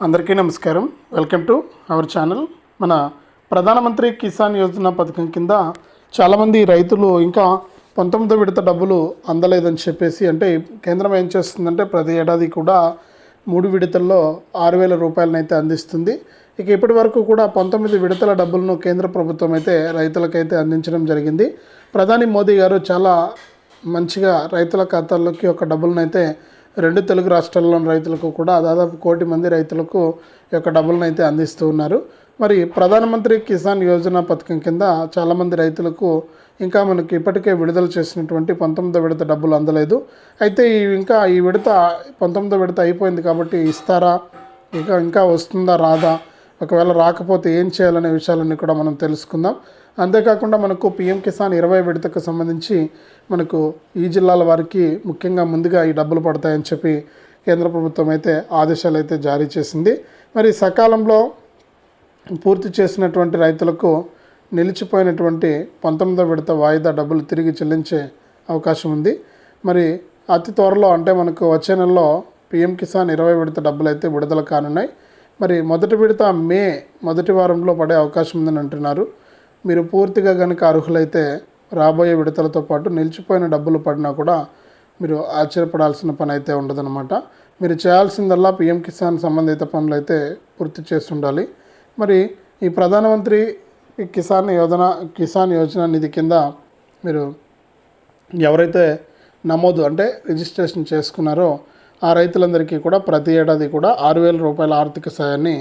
అందరికీ నమస్కారం. Welcome to our channel. మన ప్రధానమంత్రి కిసాన్ యోజన పథకం కింద చాలామంది రైతులు ఇంకా పంతొమ్మిదో విడత డబ్బులు అందలేదని చెప్పేసి అంటే కేంద్రం ఏం చేస్తుందంటే ప్రతి ఏడాది కూడా మూడు విడతల్లో ఆరు వేల రూపాయలనైతే అందిస్తుంది. ఇక ఇప్పటి వరకు కూడా పంతొమ్మిది విడతల డబ్బులను కేంద్ర ప్రభుత్వం అయితే రైతులకైతే అందించడం జరిగింది. ప్రధాని మోదీ గారు చాలా మంచిగా రైతుల ఖాతాల్లోకి ఒక డబ్బులను అయితే రెండు తెలుగు రాష్ట్రాల్లోని రైతులకు కూడా దాదాపు కోటి మంది రైతులకు యొక్క డబ్బులను అయితే అందిస్తూ ఉన్నారు. మరి ప్రధానమంత్రి కిసాన్ యోజన పథకం కింద చాలామంది రైతులకు ఇంకా మనకి ఇప్పటికే విడుదల చేసినటువంటి పంతొమ్మిదో విడత డబ్బులు అందలేదు. అయితే ఈ ఇంకా ఈ విడత పంతొమ్మిదో విడత అయిపోయింది కాబట్టి ఇస్తారా? ఇంకా ఇంకా వస్తుందా రాదా? ఒకవేళ రాకపోతే ఏం చేయాలనే విషయాలన్నీ కూడా మనం తెలుసుకుందాం. అంతేకాకుండా మనకు పిఎం కిసాన్ ఇరవై విడతకు సంబంధించి మనకు ఈ జిల్లాల వారికి ముఖ్యంగా ముందుగా ఈ డబ్బులు పడతాయని చెప్పి కేంద్ర ప్రభుత్వం అయితే ఆదేశాలు అయితే జారీ చేసింది. మరి సకాలంలో పూర్తి చేసినటువంటి రైతులకు నిలిచిపోయినటువంటి పంతొమ్మిదో విడత వాయిదా డబ్బులు తిరిగి చెల్లించే అవకాశం ఉంది. మరి అతి త్వరలో అంటే మనకు వచ్చే నెలలో పిఎం కిసాన్ ఇరవై విడత డబ్బులు అయితే విడుదల కానున్నాయి. మరి మొదటి విడత మే మొదటి వారంలో పడే అవకాశం ఉందని అంటున్నారు. మీరు పూర్తిగా కనుక అర్హులైతే రాబోయే విడతలతో పాటు నిలిచిపోయిన డబ్బులు పడినా కూడా మీరు ఆశ్చర్యపడాల్సిన పని అయితే ఉండదన్నమాట. మీరు చేయాల్సిందల్లా పిఎం కిసాన్ సంబంధిత పనులు అయితే పూర్తి చేసి ఉండాలి మరి ఈ ప్రధానమంత్రి కిసాన్ యోజన కిసాన్ యోజన నిధి కింద మీరు ఎవరైతే నమోదు అంటే రిజిస్ట్రేషన్ చేసుకున్నారో ఆ రైతులందరికీ కూడా ప్రతి ఏడాది కూడా ఆరు వేల రూపాయల ఆర్థిక సాయాన్ని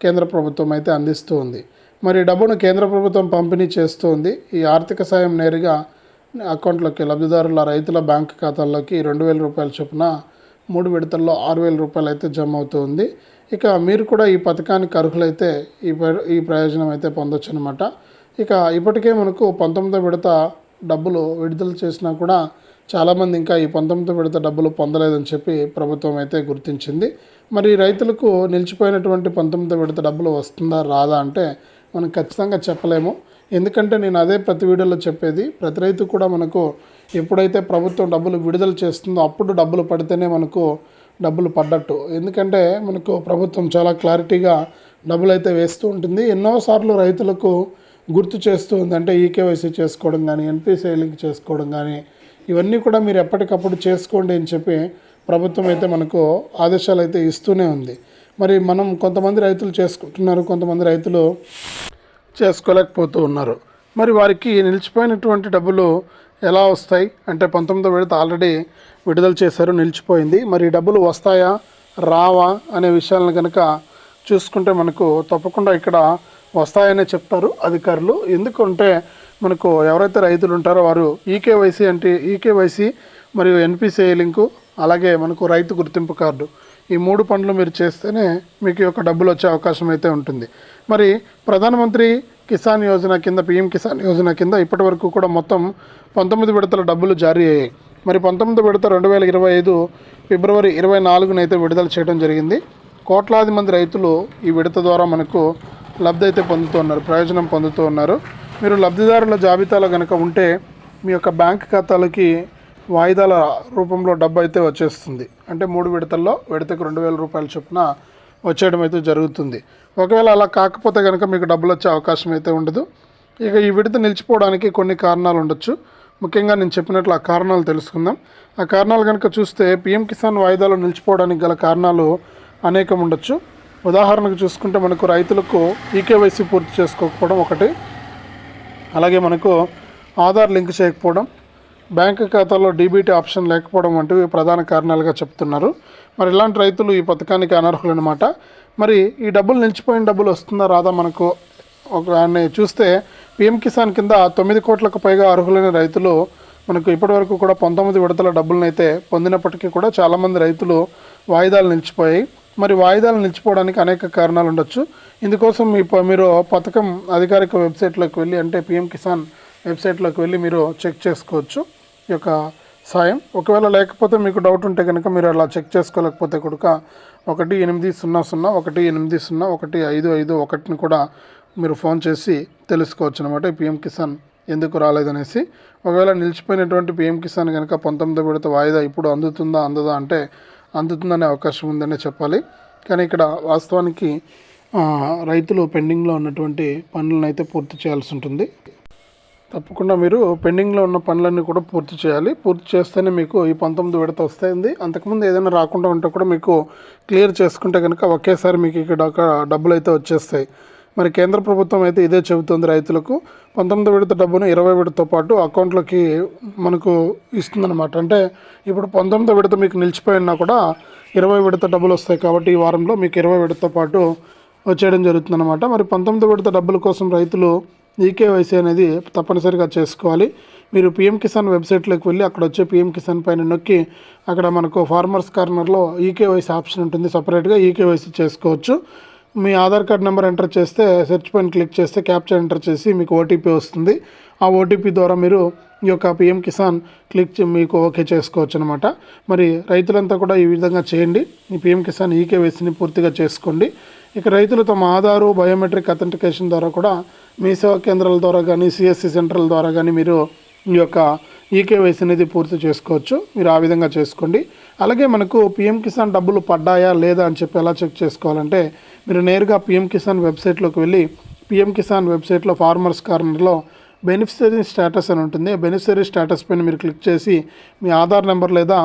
కేంద్ర ప్రభుత్వం అయితే అందిస్తూ ఉంది. మరి డబ్బును కేంద్ర ప్రభుత్వం పంపిణీ చేస్తోంది. ఈ ఆర్థిక సాయం నేరుగా అకౌంట్లోకి లబ్ధిదారుల రైతుల బ్యాంక్ ఖాతాల్లోకి రెండు వేల రూపాయల చొప్పున మూడు విడతల్లో ఆరు వేల రూపాయలు అయితే జమ అవుతుంది. ఇక మీరు కూడా ఈ పథకానికి అర్హులైతే ఈ ప్ర- ఈ ప్రయోజనం అయితే పొందొచ్చు అనమాట ఇక ఇప్పటికే మనకు పంతొమ్మిదో విడత డబ్బులు విడుదల చేసినా కూడా చాలామంది ఇంకా ఈ పంతొమ్మిదో విడత డబ్బులు పొందలేదని చెప్పి ప్రభుత్వం అయితే గుర్తించింది. మరి రైతులకు నిలిచిపోయినటువంటి పంతొమ్మిదో విడత డబ్బులు వస్తుందా రాదా అంటే మనం ఖచ్చితంగా చెప్పలేము. ఎందుకంటే నేను అదే ప్రతి వీడియోలో చెప్పేది ప్రతి రైతు కూడా మనకు ఎప్పుడైతే ప్రభుత్వం డబ్బులు విడుదల చేస్తుందో అప్పుడు డబ్బులు పడితేనే మనకు డబ్బులు పడ్డట్టు. ఎందుకంటే మనకు ప్రభుత్వం చాలా క్లారిటీగా డబ్బులు అయితే వేస్తూ ఉంటుంది. ఎన్నోసార్లు రైతులకు గుర్తు చేస్తూ ఉంది. అంటే ఈకేవైసీ చేసుకోవడం కానీ ఎన్పిసిఐ లింక్ చేసుకోవడం కానీ ఇవన్నీ కూడా మీరు ఎప్పటికప్పుడు చేసుకోండి అని చెప్పి ప్రభుత్వం అయితే మనకు ఆదేశాలు అయితే ఇస్తూనే ఉంది. మరి మనం కొంతమంది రైతులు చేసుకుంటున్నారు కొంతమంది రైతులు చేసుకోలేకపోతూ ఉన్నారు. మరి వారికి నిలిచిపోయినటువంటి డబ్బులు ఎలా వస్తాయి? అంటే పంతొమ్మిదో విడత ఆల్రెడీ విడుదల చేశారు నిలిచిపోయింది. మరి డబ్బులు వస్తాయా రావా అనే విషయాలను కనుక చూసుకుంటే మనకు తప్పకుండా ఇక్కడ వస్తాయనే చెప్తారు అధికారులు. ఎందుకంటే మనకు ఎవరైతే రైతులు ఉంటారో వారు ఈకేవైసీ అంటే ఈకేవైసీ మరియు ఎన్పిసిఐ లింకు అలాగే మనకు రైతు గుర్తింపు కార్డు ఈ మూడు పనులు మీరు చేస్తేనే మీకు యొక్క డబ్బులు వచ్చే అవకాశం అయితే ఉంటుంది. మరి ప్రధానమంత్రి కిసాన్ యోజన కింద పిఎం కిసాన్ యోజన కింద ఇప్పటి వరకు కూడా మొత్తం పంతొమ్మిది విడతల డబ్బులు జారీ అయ్యాయి. మరి పంతొమ్మిది విడత రెండు వేల ఇరవై ఐదు ఫిబ్రవరి ఇరవై నాలుగున అయితే విడుదల చేయడం జరిగింది. కోట్లాది మంది రైతులు ఈ విడత ద్వారా మనకు లబ్ధి అయితే పొందుతూ ఉన్నారు ప్రయోజనం పొందుతూ ఉన్నారు. మీరు లబ్ధిదారుల జాబితాలో కనుక ఉంటే మీ యొక్క బ్యాంక్ ఖాతాలకి వాయిదాల రూపంలో డబ్బు అయితే వచ్చేస్తుంది. అంటే మూడు విడతల్లో విడతకు రెండు వేల రూపాయల చొప్పున వచ్చేయడం అయితే జరుగుతుంది. ఒకవేళ అలా కాకపోతే కనుక మీకు డబ్బులు వచ్చే అవకాశం అయితే ఉండదు. ఇక ఈ విడత నిలిచిపోవడానికి కొన్ని కారణాలు ఉండొచ్చు. ముఖ్యంగా నేను చెప్పినట్లు ఆ కారణాలు తెలుసుకుందాం. ఆ కారణాలు కనుక చూస్తే పిఎం కిసాన్ వాయిదాలు నిలిచిపోవడానికి గల కారణాలు అనేకం ఉండొచ్చు. ఉదాహరణకు చూసుకుంటే మనకు రైతులకు ఈకేవైసీ పూర్తి చేసుకోకపోవడం ఒకటి. అలాగే మనకు ఆధార్ లింక్ చేయకపోవడం బ్యాంక్ ఖాతాలో డీబీటీ ఆప్షన్ లేకపోవడం వంటివి ప్రధాన కారణాలుగా చెప్తున్నారు. మరి ఇలాంటి రైతులు ఈ పథకానికి అనర్హులనమాట మరి ఈ డబ్బులు నిలిచిపోయిన డబ్బులు వస్తుందా రాదా మనకు? ఒక దాన్ని చూస్తే పిఎం కిసాన్ కింద తొమ్మిది కోట్లకు పైగా అర్హులైన రైతులు మనకు ఇప్పటివరకు కూడా పంతొమ్మిది విడతల డబ్బులను అయితే పొందినప్పటికీ కూడా చాలామంది రైతులు వాయిదాలు నిలిచిపోయాయి. మరి వాయిదాలు నిలిచిపోవడానికి అనేక కారణాలు ఉండొచ్చు. ఇందుకోసం మీ మీరు పథకం అధికారిక వెబ్సైట్లోకి వెళ్ళి అంటే పిఎం కిసాన్ వెబ్సైట్లోకి వెళ్ళి మీరు చెక్ చేసుకోవచ్చు. యొక్క సాయం. ఒకవేళ లేకపోతే మీకు డౌట్ ఉంటే కనుక మీరు అలా చెక్ చేసుకోలేకపోతే కనుక ఒకటి ఎనిమిది సున్నా సున్నా ఒకటి ఎనిమిది సున్నా ఒకటి ఐదు ఐదు ఒకటిని కూడా మీరు ఫోన్ చేసి తెలుసుకోవచ్చు అనమాట పిఎం కిసాన్ ఎందుకు రాలేదనేసి. ఒకవేళ నిలిచిపోయినటువంటి పిఎం కిసాన్ కనుక పంతొమ్మిదో విడత వాయిదా ఇప్పుడు అందుతుందా అందదా అంటే అందుతుందనే అవకాశం ఉందనే చెప్పాలి. కానీ ఇక్కడ వాస్తవానికి రైతులు పెండింగ్లో ఉన్నటువంటి పనులను అయితే పూర్తి చేయాల్సి ఉంటుంది. తప్పకుండా మీరు పెండింగ్లో ఉన్న పనులన్నీ కూడా పూర్తి చేయాలి. పూర్తి చేస్తేనే మీకు ఈ పంతొమ్మిది విడత వస్తుంది అంతకుముందు ఏదైనా రాకుండా ఉంటే కూడా మీకు క్లియర్ చేసుకుంటే కనుక ఒకేసారి మీకు ఇక్కడ ఒక డబ్బులు అయితే వచ్చేస్తాయి. మరి కేంద్ర ప్రభుత్వం అయితే ఇదే చెబుతుంది రైతులకు. పంతొమ్మిది విడత డబ్బును ఇరవై విడతతో పాటు అకౌంట్లోకి మనకు ఇస్తుందన్నమాట. అంటే ఇప్పుడు పంతొమ్మిది విడత మీకు నిలిచిపోయినా కూడా ఇరవై విడత డబ్బులు వస్తాయి కాబట్టి ఈ వారంలో మీకు ఇరవై విడతతో పాటు వచ్చేయడం జరుగుతుందన్నమాట. మరి పంతొమ్మిది విడత డబ్బుల కోసం రైతులు ఈకేవైసీ అనేది తప్పనిసరిగా చేసుకోవాలి. మీరు పిఎం కిసాన్ వెబ్సైట్లోకి వెళ్ళి అక్కడ వచ్చే పిఎం కిసాన్ పైన నొక్కి అక్కడ మనకు ఫార్మర్స్ కార్నర్లో ఈకేవైసీ ఆప్షన్ ఉంటుంది. సపరేట్గా ఈకేవైసీ చేసుకోవచ్చు. మీ ఆధార్ కార్డ్ నెంబర్ ఎంటర్ చేస్తే సెర్చ్ పైన క్లిక్ చేస్తే క్యాప్చర్ ఎంటర్ చేసి మీకు ఓటీపీ వస్తుంది. ఆ ఓటీపీ ద్వారా మీరు ఈ యొక్క పిఎం కిసాన్ క్లిక్ మీకు ఓకే చేసుకోవచ్చు అనమాట మరి రైతులంతా కూడా ఈ విధంగా చేయండి. ఈ పిఎం కిసాన్ ఈకేవైసీని పూర్తిగా చేసుకోండి. ఇక రైతులు తమ ఆధారు బయోమెట్రిక్ అథెంటికేషన్ ద్వారా కూడా మీ సేవా కేంద్రాల ద్వారా కానీ సిఎస్సి సెంటర్ల ద్వారా కానీ మీరు ఈ యొక్క ఈకేవైసీ అనేది పూర్తి చేసుకోవచ్చు. మీరు ఆ విధంగా చేసుకోండి. అలాగే మనకు పిఎం కిసాన్ డబ్బులు పడ్డాయా లేదా అని చెప్పి ఎలా చెక్ చేసుకోవాలంటే మీరు నేరుగా పిఎం కిసాన్ వెబ్సైట్లోకి వెళ్ళి పిఎం కిసాన్ వెబ్సైట్లో ఫార్మర్స్ కార్నర్లో బెనిఫిషరీ స్టేటస్ అని ఉంటుంది. బెనిఫిషరీ స్టేటస్ పైన మీరు క్లిక్ చేసి మీ ఆధార్ నెంబర్ లేదా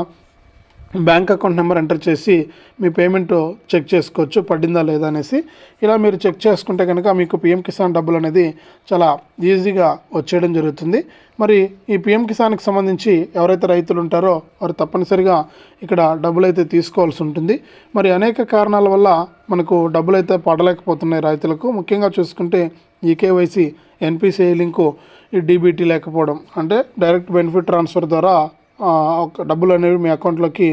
బ్యాంక్ అకౌంట్ నెంబర్ ఎంటర్ చేసి మీ పేమెంట్ చెక్ చేసుకోవచ్చు పడిందా లేదా అనేసి. ఇలా మీరు చెక్ చేసుకుంటే కనుక మీకు పిఎం కిసాన్ డబ్బులు అనేది చాలా ఈజీగా వచ్చేయడం జరుగుతుంది. మరి ఈ పిఎం కిసాన్కి సంబంధించి ఎవరైతే రైతులు ఉంటారో వారు తప్పనిసరిగా ఇక్కడ డబ్బులు అయితే తీసుకోవాల్సి ఉంటుంది. మరి అనేక కారణాల వల్ల మనకు డబ్బులు అయితే పడలేకపోతున్నాయి రైతులకు. ముఖ్యంగా చూసుకుంటే ఈ కేవైసీ ఎన్పిసిఐ లింకు ఈ డీబీటీ లేకపోవడం అంటే డైరెక్ట్ బెనిఫిట్ ట్రాన్స్ఫర్ ద్వారా డబ్బులు అనేవి మీ అకౌంట్లోకి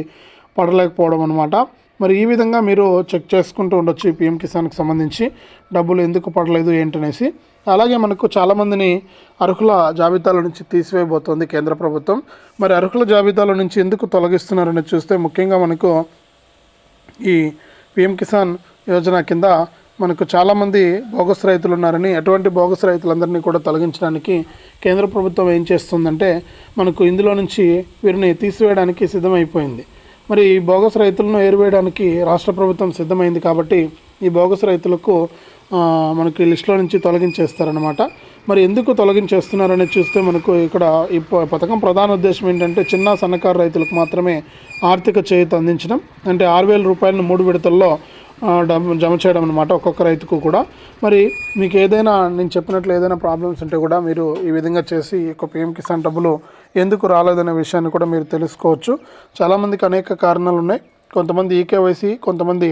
పడలేకపోవడం అనమాట మరి ఈ విధంగా మీరు చెక్ చేసుకుంటూ ఉండొచ్చు ఈ పిఎం కిసాన్కి సంబంధించి డబ్బులు ఎందుకు పడలేదు ఏంటనేసి. అలాగే మనకు చాలామందిని అర్హుల జాబితాల నుంచి తీసివేయబోతోంది కేంద్ర ప్రభుత్వం. మరి అర్హుల జాబితాల నుంచి ఎందుకు తొలగిస్తున్నారని చూస్తే ముఖ్యంగా మనకు ఈ పిఎం కిసాన్ యోజన కింద మనకు చాలామంది బోగస్ రైతులు ఉన్నారని అటువంటి బోగస్ రైతులందరినీ కూడా తొలగించడానికి కేంద్ర ప్రభుత్వం ఏం చేస్తుందంటే మనకు ఇందులో నుంచి వీరిని తీసివేయడానికి సిద్ధమైపోయింది. మరి ఈ బోగస్ రైతులను ఏరివేయడానికి రాష్ట్ర ప్రభుత్వం సిద్ధమైంది కాబట్టి ఈ బోగస్ రైతులకు మనకి లిస్టులో నుంచి తొలగించేస్తారనమాట మరి ఎందుకు తొలగించేస్తున్నారని చూస్తే మనకు ఇక్కడ ఈ పథకం ప్రధాన ఉద్దేశం ఏంటంటే చిన్న సన్నకారు రైతులకు మాత్రమే ఆర్థిక చేయూత అందించడం. అంటే ఆరు వేల రూపాయలను మూడు విడతల్లో డబ్బు జమ చేయడం అనమాట ఒక్కొక్క రైతుకు కూడా. మరి మీకు ఏదైనా నేను చెప్పినట్లు ఏదైనా ప్రాబ్లమ్స్ ఉంటే కూడా మీరు ఈ విధంగా చేసి ఈ యొక్క పిఎం కిసాన్ డబ్బులు ఎందుకు రాలేదనే విషయాన్ని కూడా మీరు తెలుసుకోవచ్చు. చాలామందికి అనేక కారణాలు ఉన్నాయి. కొంతమంది ఈకేవైసీ కొంతమంది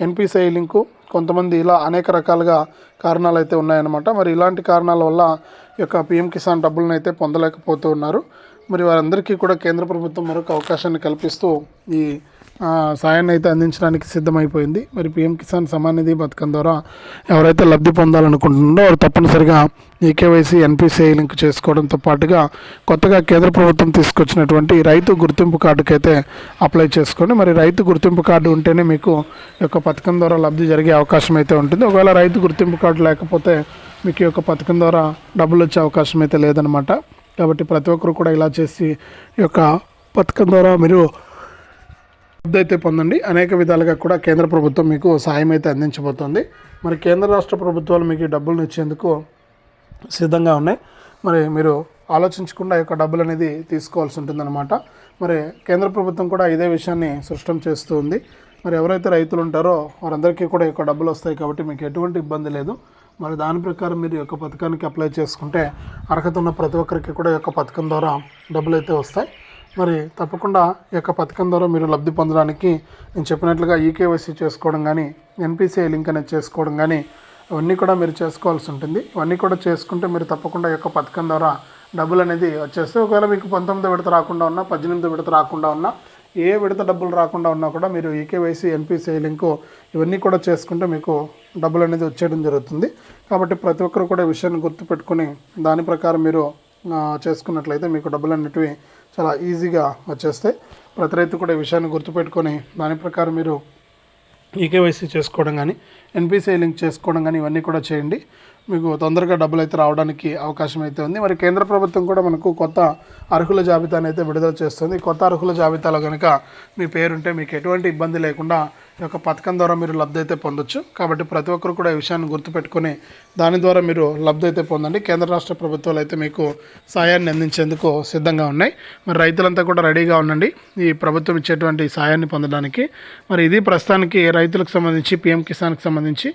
ఎన్పిసిఐ లింకు కొంతమంది ఇలా అనేక రకాలుగా కారణాలు అయితే ఉన్నాయన్నమాట. మరి ఇలాంటి కారణాల వల్ల ఈ యొక్క పిఎం కిసాన్ డబ్బులను అయితే పొందలేకపోతూ ఉన్నారు మరి వారందరికీ కూడా కేంద్ర ప్రభుత్వం మరొక అవకాశాన్ని కల్పిస్తూ ఈ సాయాన్ని అయితే అందించడానికి సిద్ధమైపోయింది. మరి పిఎం కిసాన్ సమాన్ నిధి పథకం ద్వారా ఎవరైతే లబ్ధి పొందాలనుకుంటున్నారో వారు తప్పనిసరిగా ఈకేవైసీ ఎన్పిసిఐ లింక్ చేసుకోవడంతో పాటుగా కొత్తగా కేంద్ర ప్రభుత్వం తీసుకొచ్చినటువంటి రైతు గుర్తింపు కార్డుకైతే అప్లై చేసుకోండి. మరి రైతు గుర్తింపు కార్డు ఉంటేనే మీకు యొక్క పథకం ద్వారా లబ్ధి జరిగే అవకాశం అయితే ఉంటుంది. ఒకవేళ రైతు గుర్తింపు కార్డు లేకపోతే మీకు యొక్క పథకం ద్వారా డబ్బులు వచ్చే అవకాశం అయితే లేదనమాట కాబట్టి ప్రతి ఒక్కరు కూడా ఇలా చేసి ఈ యొక్క పథకం ద్వారా మీరు లబ్ధి అయితే పొందండి. అనేక విధాలుగా కూడా కేంద్ర ప్రభుత్వం మీకు సాయం అయితే అందించబోతోంది. మరి కేంద్ర రాష్ట్ర ప్రభుత్వాలు మీకు డబ్బులు డబ్బులను ఇచ్చేందుకు సిద్ధంగా ఉన్నాయి. మరి మీరు ఆలోచించకుండా ఈ యొక్క డబ్బులు అనేది తీసుకోవాల్సి ఉంటుందన్నమాట. మరి కేంద్ర ప్రభుత్వం కూడా ఇదే విషయాన్ని స్పష్టం చేస్తూ ఉంది. మరి ఎవరైతే రైతులు ఉంటారో వారందరికీ కూడా యొక్క డబ్బులు వస్తాయి కాబట్టి మీకు ఎటువంటి ఇబ్బంది లేదు. మరి దాని ప్రకారం మీరు యొక్క పథకానికి అప్లై చేసుకుంటే అర్హత ఉన్న ప్రతి ఒక్కరికి కూడా ఈ యొక్క పథకం ద్వారా డబ్బులు అయితే వస్తాయి. మరి తప్పకుండా ఈ యొక్క పథకం ద్వారా మీరు లబ్ధి పొందడానికి నేను చెప్పినట్లుగా ఈకేవైసీ చేసుకోవడం కానీ ఎన్పిసిఐ లింక్ అనేది చేసుకోవడం కానీ అవన్నీ కూడా మీరు చేసుకోవాల్సి ఉంటుంది. ఇవన్నీ కూడా చేసుకుంటే మీరు తప్పకుండా ఈ యొక్క పథకం ద్వారా డబ్బులు అనేది వచ్చేస్తే ఒకవేళ మీకు పంతొమ్మిదో విడత రాకుండా ఉన్నా పద్దెనిమిదో విడత రాకుండా ఉన్నా ఏ విడత డబ్బులు రాకుండా ఉన్నా కూడా మీరు ఈకేవైసీ ఎన్పిసిఐ లింకు ఇవన్నీ కూడా చేసుకుంటే మీకు డబ్బులు అనేది వచ్చేయడం జరుగుతుంది. కాబట్టి ప్రతి ఒక్కరు కూడా ఈ విషయాన్ని గుర్తుపెట్టుకొని దాని ప్రకారం మీరు చేసుకున్నట్లయితే మీకు డబ్బులు అనేటివి చాలా ఈజీగా వచ్చేస్తాయి. ప్రతి రైతు కూడా ఈ విషయాన్ని గుర్తుపెట్టుకొని దాని ప్రకారం మీరు ఈకేవైసీ చేసుకోవడం కానీ ఎన్పిసిఐ లింక్ చేసుకోవడం కానీ ఇవన్నీ కూడా చేయండి. మీకు తొందరగా డబ్బులు అయితే రావడానికి అవకాశం అయితే ఉంది. మరి కేంద్ర ప్రభుత్వం కూడా మనకు కొత్త అర్హుల జాబితాను అయితే విడుదల చేస్తుంది. కొత్త అర్హుల జాబితాలో కనుక మీ పేరుంటే మీకు ఎటువంటి ఇబ్బంది లేకుండా ఈ యొక్క పథకం ద్వారా మీరు లబ్ధి అయితే పొందొచ్చు. కాబట్టి ప్రతి ఒక్కరు కూడా ఈ విషయాన్ని గుర్తుపెట్టుకొని దాని ద్వారా మీరు లబ్ధి అయితే పొందండి. కేంద్ర రాష్ట్ర ప్రభుత్వాలు అయితే మీకు సాయాన్ని అందించేందుకు సిద్ధంగా ఉన్నాయి. మరి రైతులంతా కూడా రెడీగా ఉండండి ఈ ప్రభుత్వం ఇచ్చేటువంటి సాయాన్ని పొందడానికి. మరి ఇది ప్రస్తుతానికి రైతులకు సంబంధించి పిఎం కిసాన్కి సంబంధించి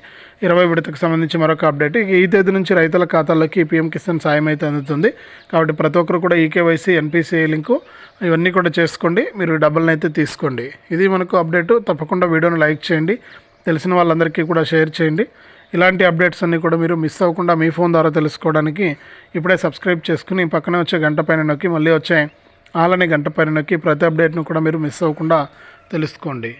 ఇరవై విడతకు సంబంధించి మరొక అప్డేట్. ఈ ఈ తేదీ నుంచి రైతుల ఖాతాల్లోకి పిఎం కిసాన్ సాయం అయితే అందుతుంది. కాబట్టి ప్రతి ఒక్కరు కూడా ఈకేవైసీ ఎన్పిసిఐ లింకు ఇవన్నీ కూడా చేసుకోండి. మీరు డబ్బులను అయితే తీసుకోండి. ఇది మనకు అప్డేట్. తప్పకుండా వీడియోను లైక్ చేయండి. తెలిసిన వాళ్ళందరికీ కూడా షేర్ చేయండి. ఇలాంటి అప్డేట్స్ అన్నీ కూడా మీరు మిస్ అవ్వకుండా మీ ఫోన్ ద్వారా తెలుసుకోవడానికి ఇప్పుడే సబ్స్క్రైబ్ చేసుకుని పక్కనే వచ్చే గంట పైన నొక్కి మళ్ళీ వచ్చే ఆలనే గంట పైన నొక్కి ప్రతి అప్డేట్ను కూడా మీరు మిస్ అవ్వకుండా తెలుసుకోండి.